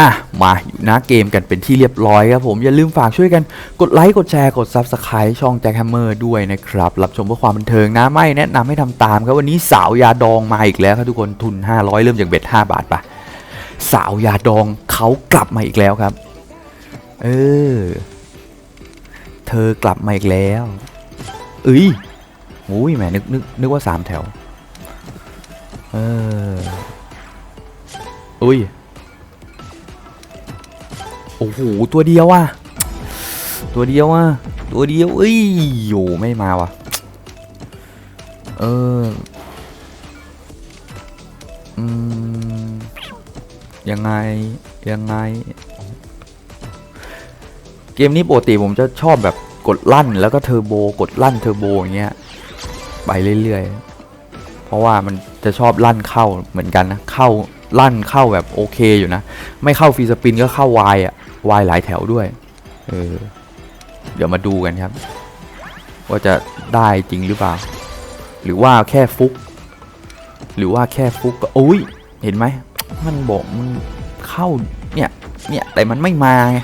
อะมาอยู่หน้าเกมกันเป็นที่เรียบร้อยครับผมอย่าลืมฝากช่วยกันกดไลค์กดแชร์กด Subscribe ช่องแจ็คแฮมเมอร์ด้วยนะครับ รับชมเพื่อความบันเทิงนะไม่แนะนำให้ทำตามครับวันนี้สาวยาดองมาอีกแล้วครับทุกคนทุน 500 เริ่มจากเบ็ด5บาทปะสาวยาดองเขากลับมาอีกแล้วครับ เออ เธอกลับมาอีกแล้วเอ้ยอุ้ยแหมนึกนึกนึกว่าสามแถว เอออุ้ย โอ้โหตัวเดียวอะตัวเดียวอะตัวเดียวเอ้ยโยไม่มาว่ะเอออืมยังไงยังไง เกมนี้ปกติผมจะชอบแบบกดลั่นแล้วก็เทอร์โบกดลั่นเทอร์โบอย่างเงี้ยไปเรื่อยๆ เพราะว่ามันจะชอบลั่นเข้าเหมือนกันนะ เข้าลั่นเข้าแบบโอเคอยู่นะ ไม่เข้าฟรีสปินก็เข้าวายอะ วายหลายแถวด้วย เออ เดี๋ยวมาดูกันครับ ว่าจะได้จริงหรือเปล่า หรือว่าแค่ฟุก หรือว่าแค่ฟุกก็โอ้ย เห็นไหม มันบอกมันเข้า เนี่ย เนี่ย แต่มันไม่มาไง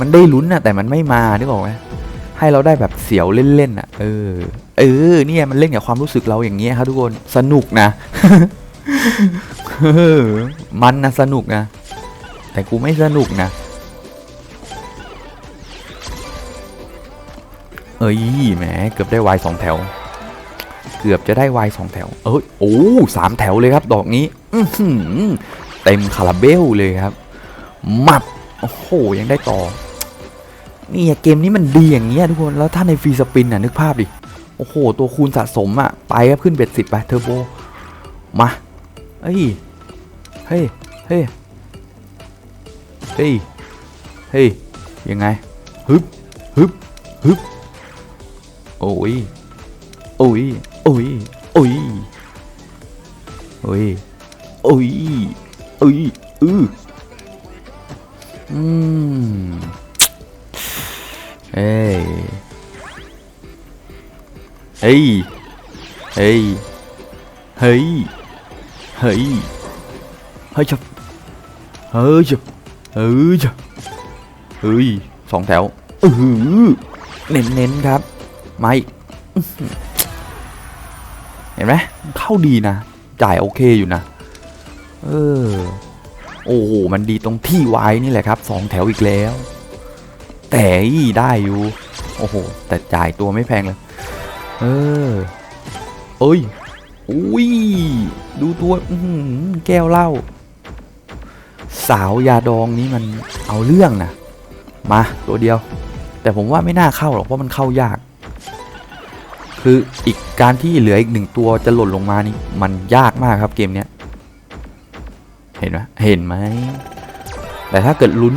มันได้ลุ้นนะแต่มันไม่มานึกออกไหมให้เราได้แบบเสียวเล่นๆอะ เออ เออ เนี่ยมันเล่นกับความรู้สึกเราอย่างเงี้ยครับทุกคน สนุกนะเออมันนะสนุกนะ แต่กูไม่สนุกนะ เอ้ยแหมเกือบได้วายสองแถว เกือบจะได้วายสองแถว เอ้ยโอ้สามแถวเลยครับ ดอกนี้อืเต็มคาราเบลเลยครับ มับ โอ้โห ยังได้ต่อ นี่เกมนี้มันดีอย่างเงี้ยทุกคน แล้วถ้าในฟรีสปินอะนึกภาพดิ โอ้โห ตัวคูณสะสมอะไปครับขึ้นเบ็ดสิบไปเทอร์โบ มา เฮ้ย เฮ้ย เฮ้ย เฮ้ย เฮ้ย ยังไง ฮึบ ฮึบ ฮึบ โอ้ยโอ้ยโอ้ยโอ้ยโอ้ยโอ้ยโอ้ยอืออืมเฮ้ยเฮ้ยเฮ้ยเฮ้ยเฮ้ยเฮ้ยจับเฮ้ยจับเฮ้ยจับเฮ้ยสองแถวเออเน้นเน้นๆครับ มาอีกเห็นไหมเข้าดีนะ จ่ายโอเคอยู่นะ เออ โอ้โห มันดีตรงที่ไว้นี่แหละครับสองแถวอีกแล้ว แต่อีได้อยู่ โอ้โห แต่จ่ายตัวไม่แพงเลย เออ เอ้ย อุ้ย ดูตัวอืแก้วเหล้า สาวยาดองนี้มันเอาเรื่องนะ มาตัวเดียว แต่ผมว่าไม่น่าเข้าหรอกเพราะมันเข้ายาก คืออีกการที่เหลืออีกหนึ่งตัวจะหล่นลงมานี่มันยากมากครับเกมเนี้ยเห็นไหมเห็นไหมแต่ถ้าเกิดลุ้น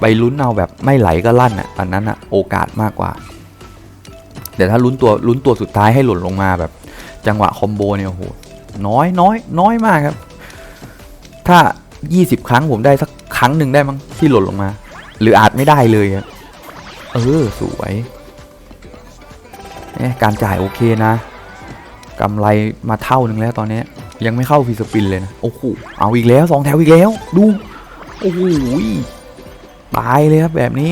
ไปลุ้นเอาแบบไม่ไหลก็ลั่นอะอันนั้นอะโอกาสมากกว่า แต่ถ้าลุ้นตัวลุ้นตัวสุดท้ายให้หล่นลงมาแบบ จังหวะคอมโบเนี่ยโอ้โหน้อยน้อยน้อยมากครับ ถ้า 20 ครั้งผมได้สักครั้งหนึ่งได้มั้งที่หล่นลงมา หรืออาจไม่ได้เลยครับเออสวย การจ่ายโอเคนะกำไรมาเท่านึงแล้วตอนนี้ยังไม่เข้าฟีสปินเลยนะ โอ้โหเอาอีกแล้วสองแถวอีกแล้ว ดู โอ้โหตายเลยครับแบบนี้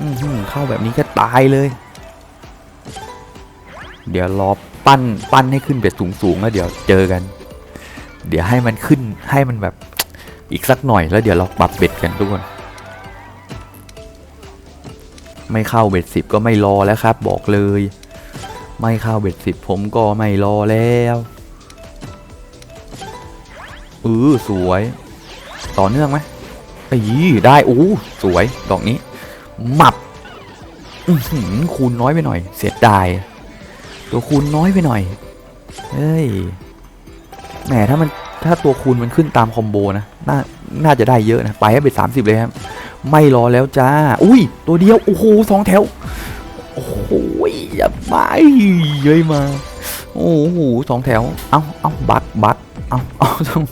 อืเข้าแบบนี้ก็ตายเลย เดี๋ยวรอปั้นปั้นให้ขึ้นเบ็ดสูงสูงๆแล้วเดี๋ยวเจอกัน เดี๋ยวให้มันขึ้นให้มันแบบอีกสักหน่อยแล้วเดี๋ยวเราปรับเบ็ดกันทุกคนไม่เข้าเบ็ดสิบก็ไม่รอแล้วครับ บอกเลย ไม่เข้าเบ็ดสิบผมก็ไม่รอแล้วเออสวย ต่อเนื่องไหมไอ้ยี่ได้โอ้สวยดอกนี้หมับอื้อหือคูณน้อยไปหน่อย เสียดาย ตัวคูณน้อยไปหน่อยเฮ้ยแหมถ้ามันถ้าตัวคูณมันขึ้นตามคอมโบนะน่าน่าจะได้เยอะนะ ไปให้เป็นสามสิบเลยครับ ไม่รอแล้วจ้า อุ้ย ตัวเดียว โอ้โหสองแถว โอ้โหอย่ามาเย้ยมา โอ้โหสองแถว เอาเอาบักบักเอาเอาต้อง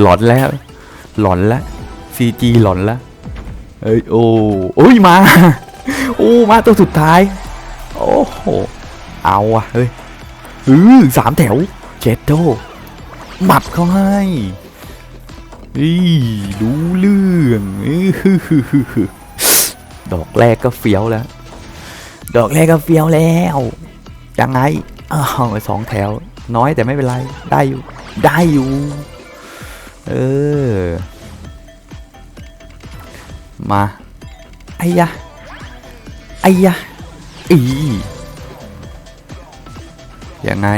หลอนแล้ว หลอนแล้วซีจีหลอนแล้วเอ้ยโอ้โอ้ยมา โอ้มาตัวสุดท้าย โอ้โห เอาอะเฮ้ยอือสามแถวเจ็ดโตหมับเขาให้อีดูเรื่องดอกแรกก็เฟี้ยวแล้ว ดอกแรกก็เฟี้ยวแล้วยังไงอ้าวสองแถว น้อยแต่ไม่เป็นไร ได้อยู่ ได้อยู่ เออ มาไอ้ยะไอ้ยะอียังไง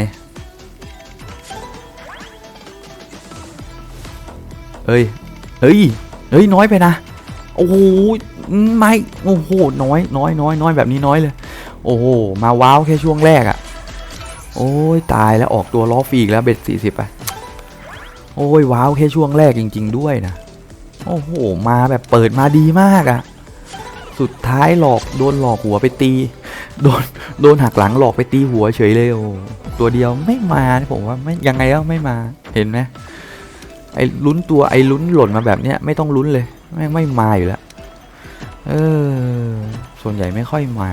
เอ้ย เฮ้ย เฮ้ย น้อยไปนะ โอ้โหไม่ โอ้โห น้อย น้อย น้อย น้อย แบบนี้น้อยเลย โอ้โห มาว้าวแค่ช่วงแรกอะโอ้ยตายแล้วออกตัวล้อฟรีอีกแล้วเบ็ดสี่สิบไปโอ้ยว้าวแค่ช่วงแรกจริง ๆ ด้วยนะ โอ้โห มาแบบเปิดมาดีมากอะสุดท้ายหลอกโดนหลอกหัวไปตี โดนโดนหักหลังหลอกไปตีหัวเฉยเลยโอ้ตัวเดียวไม่มาผมว่าไม่ยังไงก็ไม่มาเห็นไหมไอ้ลุ้นตัวไอ้ลุ้นหล่นมาแบบเนี้ยไม่ต้องลุ้นเลยแม่ไม่มาอยู่แล้วเออส่วนใหญ่ไม่ค่อยมา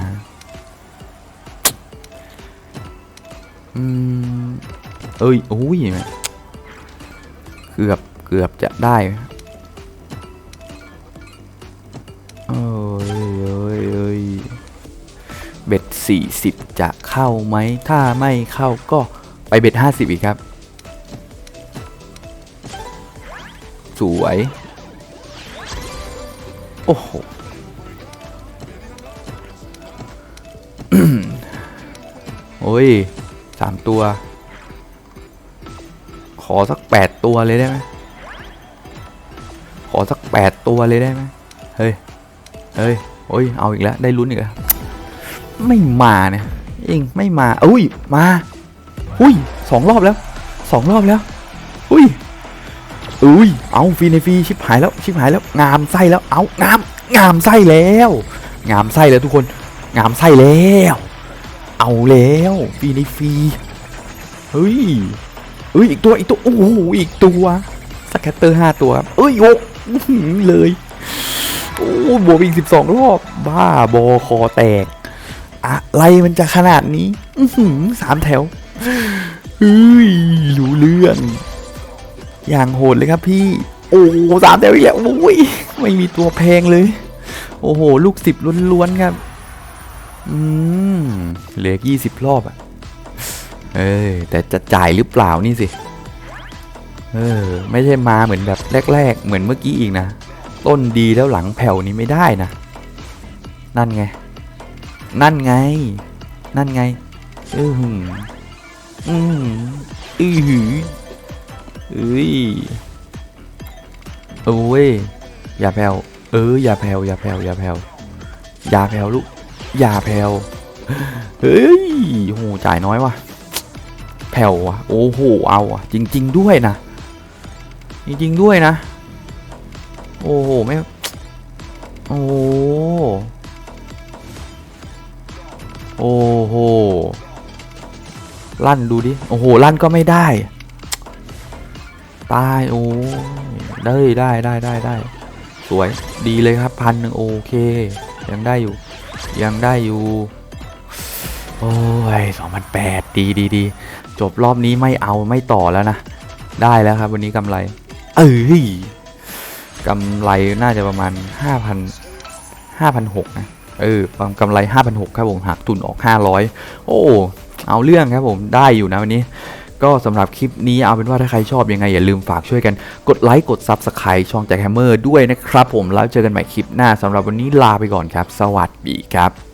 อืมเอ้ยโอ้ยเกือบเกือบจะได้เอ้ยเอ้ยเอ้ยเบ็ดสี่สิบจะเข้าไหมถ้าไม่เข้าก็ไปเบ็ดห้าสิบอีกครับ สวย โอ้โหโอ้ย สามตัว ขอสักแปดตัวเลยได้ไหมขอสักแปดตัวเลยได้ไหมเฮ้ย เฮ้ย โอ้ย เอาอีกแล้ว ได้ลุ้นอีกแล้ว ไม่มาเนี่ยเองไม่มา อุ้ย มา อุ้ยสองรอบแล้วสองรอบแล้ว อุ้ย อุ้ย เอาฟรีในฟรีชิบหายแล้วชิบหายแล้ว งามไส้แล้ว เอางาม งามไส้แล้ว งามไส้แล้วทุกคน งามไส้แล้ว เอาแล้วฟรีในฟรีเฮ้ยเฮ้ยอีกตัวอีกตัวโอ้โหอีกตัวสแคตเตอร์ห้าตัวครับเอ้ยโอ้เลยโอ้บวกอีกสิบสองรอบ บ้าบอคอแตก อะไรมันจะขนาดนี้อืสามแถวเฮ้ยรู้เรื่อง อย่างโหดเลยครับพี่ โอ้สามแถวอีกแล้วโอ้ยไม่มีตัวแพงเลย โอ้โห ลูกสิบล้วนๆครับ อืมเหลือยี่สิบรอบอะเออแต่จะจ่ายหรือเปล่านี่สิ เออ ไม่ใช่มาเหมือนแบบแรก ๆ เหมือนเมื่อกี้อีกนะ ต้นดีแล้วหลังแผ่วนี้ไม่ได้นะ นั่นไง นั่นไง นั่นไง อือหืออือหืออือหือเอ้ยโอ้ยอย่าแผ่วเอออย่าแผ่วอย่าแผ่วอย่าแผ่วอย่าแผ่วลูก อย่าแผ่วเฮ้ยโหจ่ายน้อยว่ะ แผ่วว่ะ โอ้โห เอาอะ จริง ๆ ด้วยนะ จริง ๆ ด้วยนะ โอ้โห ไม่ โอ้โอ้โห ลั่นดูดิ โอ้โห ลั่นก็ไม่ได้ ตาย โอ้ยได้ได้ได้ได้ได้ สวย ดีเลยครับ พันหนึ่งโอเค ยังได้อยู่ ยังได้อยู่ โอ้ยสองพันแปดดีดีดีจบรอบนี้ไม่เอาไม่ต่อแล้วนะ ได้แล้วครับ วันนี้กำไร เอ้ยกำไรน่าจะประมาณห้าพันห้าพันหกนะ เออกำไรห้าพันหกครับผมหักทุนออกห้าร้อยโอ้ เอาเรื่องครับผมได้อยู่นะวันนี้ ก็สำหรับคลิปนี้เอาเป็นว่าถ้าใครชอบยังไง อย่าลืมฝากช่วยกันกดไลค์กดซับสไคร b e ช่องแจ็คแฮมเมอร์ด้วยนะครับผมแล้วเจอกันใหม่คลิปหน้าสำหรับวันนี้ลาไปก่อนครับ สวัสดีครับ